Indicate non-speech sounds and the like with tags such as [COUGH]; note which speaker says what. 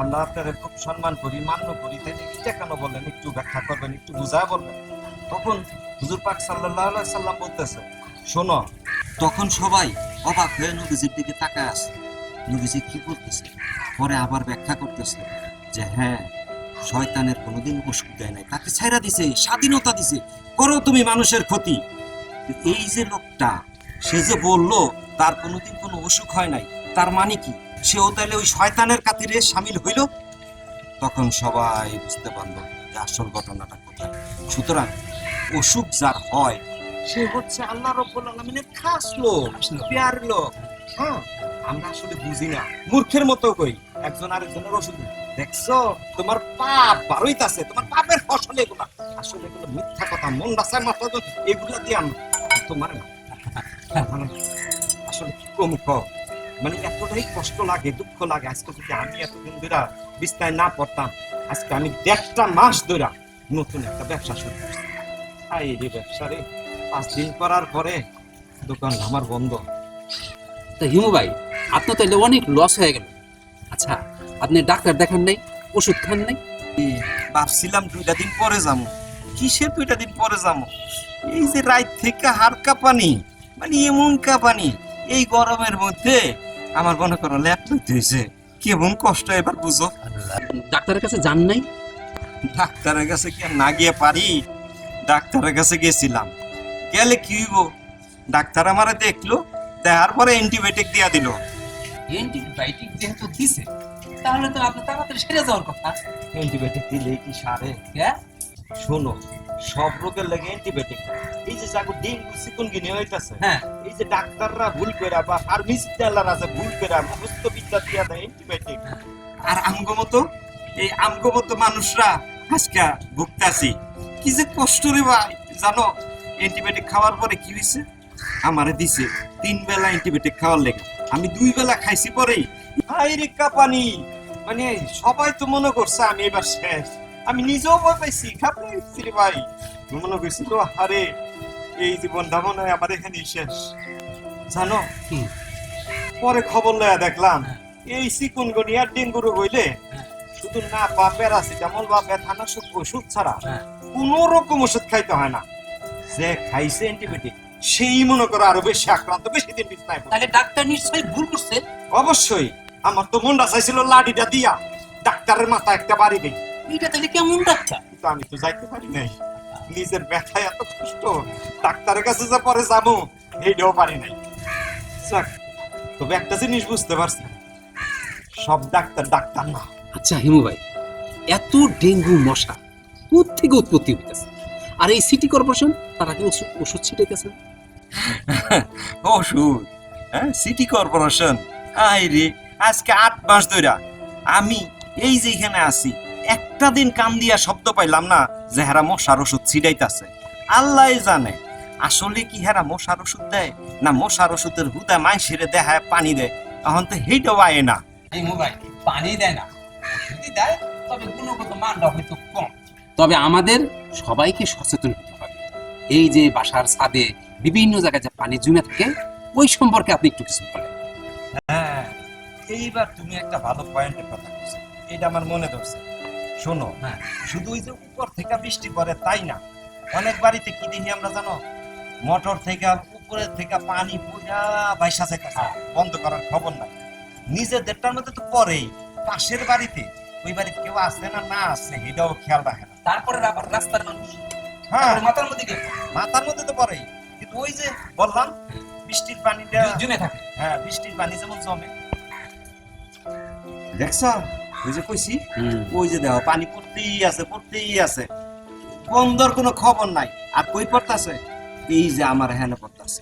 Speaker 1: আমরা আপনারা খুব সম্মান করি, মান্য করি, তাই এটা কেন বললেন? একটু ব্যাখ্যা করবেন, একটু বুঝা বলবেন। তখন হুজুর পাক আলাইহি সাল্লাম বলতেছে, শোনো, তখন সবাই অবাক হয়ে নবীজির দিকে তাকায় আছে। নবীজি কি বলতেছে? পরে আবার ব্যাখ্যা করতেছে যে হ্যাঁ শয়তানের কোনোদিন অসুখ দেয় নাই। তাকে ছাইরা দিছে, স্বাধীনতা দিছে। করো তুমি মানুষের ক্ষতি। এই যে লোকটা, সে যে বলল, তার কোনোদিন কোনো অসুখ হয় নাই। তার মানে কি? সেও তাহলে ওই শয়তানের কাতিরে সামিল হইল। তখন সবাই বুঝতে পারল যে আসল ঘটনাটা কোথায়। সুতরাং অসুখ যার হয় সে হচ্ছে আল্লাহ রব্বুল আলমিনের খাস লোক প্যার লোক। হ্যাঁ আমরা আসলে বুঝি না। মূর্খের মতো কই একজন আরেকজনের ওষুধ। দেখছ তোমার পাপ বারোইতাছে তোমার পাপের ফসল এগুলা। আসলে এগুলো মিথ্যা কথা মন বাসায় মাথা এগুলা দিয়ে আমরা তোমার আসলে কি কম কম? মানে এতটাই কষ্ট লাগে দুঃখ লাগে আজকে যদি আমি এতদিন ধরে বিস্তায় না পড়তাম আজকে আমি দেড়টা মাস ধরে নতুন একটা ব্যবসা শুরু করছি। আই রে ব্যবসা রে পাঁচ দিন করার পরে দোকান আমার বন্ধ।
Speaker 2: তা হিমু ভাই আপনার তাহলে অনেক লস হয়ে গেল আচ্ছা আপনি ডাক্তার দেখান নাই ওষুধ খান নাই?
Speaker 1: ভাবছিলাম দুইটা দিন পরে যাব। কিসের দুইটা দিন পরে যাব? এই যে রাত থেকে হার কাঁপানি মানে এমন কাঁপানি এই গরমের মধ্যে আমার মনে করো ল্যাপ লইতে হয়েছে কেমন কষ্ট এবার বুঝো?
Speaker 2: ডাক্তারের কাছে যান নাই?
Speaker 1: ডাক্তারের কাছে কি না গিয়ে পারি? ডাক্তারের কাছে গেছিলাম। গেলে কি হইব? ডাক্তার আমারে দেখল দেখার পরে অ্যান্টিবায়োটিক দিয়া দিল।
Speaker 2: অ্যান্টিবায়োটিক যেহেতু দিছে। তাহলে তো আপনার তাড়াতাড়ি সেরে যাওয়ার কথা।
Speaker 1: অ্যান্টিবায়োটিক দিলে কি সারে?
Speaker 2: হ্যাঁ?
Speaker 1: শোনো সব রোগের লাগে অ্যান্টিবায়োটিক এই যে যাগো ডেঙ্গু চিকুনগুনি হইতাছে।
Speaker 2: হ্যাঁ।
Speaker 1: এই যে ডাক্তাররা ভুল করে বা আল্লাহর আছে ভুল করে মুখস্থ বিদ্যা দিয়া দেয় অ্যান্টিবায়োটিক আর আমগো মতো এই আমগো মতো মানুষরা আজকা ভুগতাছি কি যে কষ্ট রে ভাই জানো? অ্যান্টিবায়োটিক খাওয়ার পরে কি হয়েছে আমারে দিছে তিন বেলা অ্যান্টিবায়োটিক খাওয়ার লেগে। আমি দুই বেলা খাইছি পরেই। হাই রে কাপানি! মানে সবাই তো মনে করছে আমি এবার শেষ। আমি নিজেও ভয় পাইছি গেছি রে ভাই? মনে তো আরে এই জীবন হয় আমার এখানেই শেষ। জানো? পরে খবর লয়া দেখলাম এই চিকুনগুনি আর ডেঙ্গু রোগ হইলে
Speaker 2: হ্যাঁ।
Speaker 1: শুধু না বা প্যারাসিটামল বা ব্যথানাশক ওষুধ ছাড়া
Speaker 2: হ্যাঁ।
Speaker 1: কোন রকম ওষুধ খাইতে হয় না। যে খাইছে অ্যান্টিবায়োটিক সেই মনে করো আরও বেশি আক্রান্ত বেশি দিন বিছনায়
Speaker 2: তাহলে ডাক্তার নিশ্চয়ই ভুল করছে।
Speaker 1: অবশ্যই আমার তো মনটা চাইছিল লাঠিটা দিয়া। ডাক্তারের মাথা একটা বাড়ি দেই
Speaker 2: এইটা তাহলে কেমন ডাক্তার?
Speaker 1: আমি তো যাইতে পারি নাই। নিজের ব্যথায় এত কষ্ট ডাক্তারের কাছে যা পরে যাব এইটাও পারি নাই। যাক, তবে একটা জিনিস বুঝতে পারছি। সব ডাক্তার ডাক্তার না।
Speaker 2: আচ্ছা হিমু ভাই এত ডেঙ্গু মশা থেকে উৎপত্তি হইতেছে? আর এই সিটি কর্পোরেশন তারা কি ওষুধ ছিটাইতেছে? [LAUGHS]
Speaker 1: ওষুধ? হ্যাঁ সিটি কর্পোরেশন। আই রে আজকে আট মাস ধইরা আমি এই যে এখানে আছি একটা দিন কান দিয়া শব্দ পাইলাম না যে হেরা মশার ওষুধ ছিটাইতাছে। আল্লাহ জানে। আসলে কি হেরা মশার ওষুধ দেয়? না মশার ওষুধের হুদা মাইসিরে দেখায় পানি দেয়? তখন তো হেইটাও আয় না।
Speaker 2: হিমু ভাই পানি দেয় না? যদি দেয় তবে গুণগত মানটা হয়তো কম। তবে আমাদের সবাইকে সচেতন হতে হবে। এই যে বাসার ছাদে বিভিন্ন জায়গায় যে পানি জমে থাকে ওই সম্পর্কে আপনি একটু কিছু বলেন।
Speaker 1: হ্যাঁ এইবার তুমি একটা ভালো পয়েন্টের কথা বলছো এটা আমার মনে ধরছে। শোনো
Speaker 2: হ্যাঁ।
Speaker 1: শুধু ওই যে উপর থেকে বৃষ্টি পড়ে তাই না? অনেক বাড়িতে কি দেখি আমরা জানো? মোটর থেকে উপরের থেকে পানি পুরা যাইতেছে বন্ধ করার খবর নাই। নিজেদেরটার মধ্যে তো পরেই পাশের বাড়িতে ওই বাড়িতে কেউ আসে না না আসে এটাও খেয়াল রাখে না।
Speaker 2: তারপরে আবার রাস্তার মানুষ
Speaker 1: হ্যাঁ।
Speaker 2: মাথার মধ্যে
Speaker 1: মাথার মধ্যে তো পরেই কিন্তু ওই যে বললাম বৃষ্টির পানিটা
Speaker 2: জমে থাকে।
Speaker 1: হ্যাঁ বৃষ্টির পানি যেমন জমে। দেখছ? ওই যে কইছি ওই যে দেখো পানি পড়তেই আছে পড়তেই আছে। বন্ধর কোনো খবর নাই। আর কই পড়তাছে? এই যে আমার হ্যানে পড়তাছে।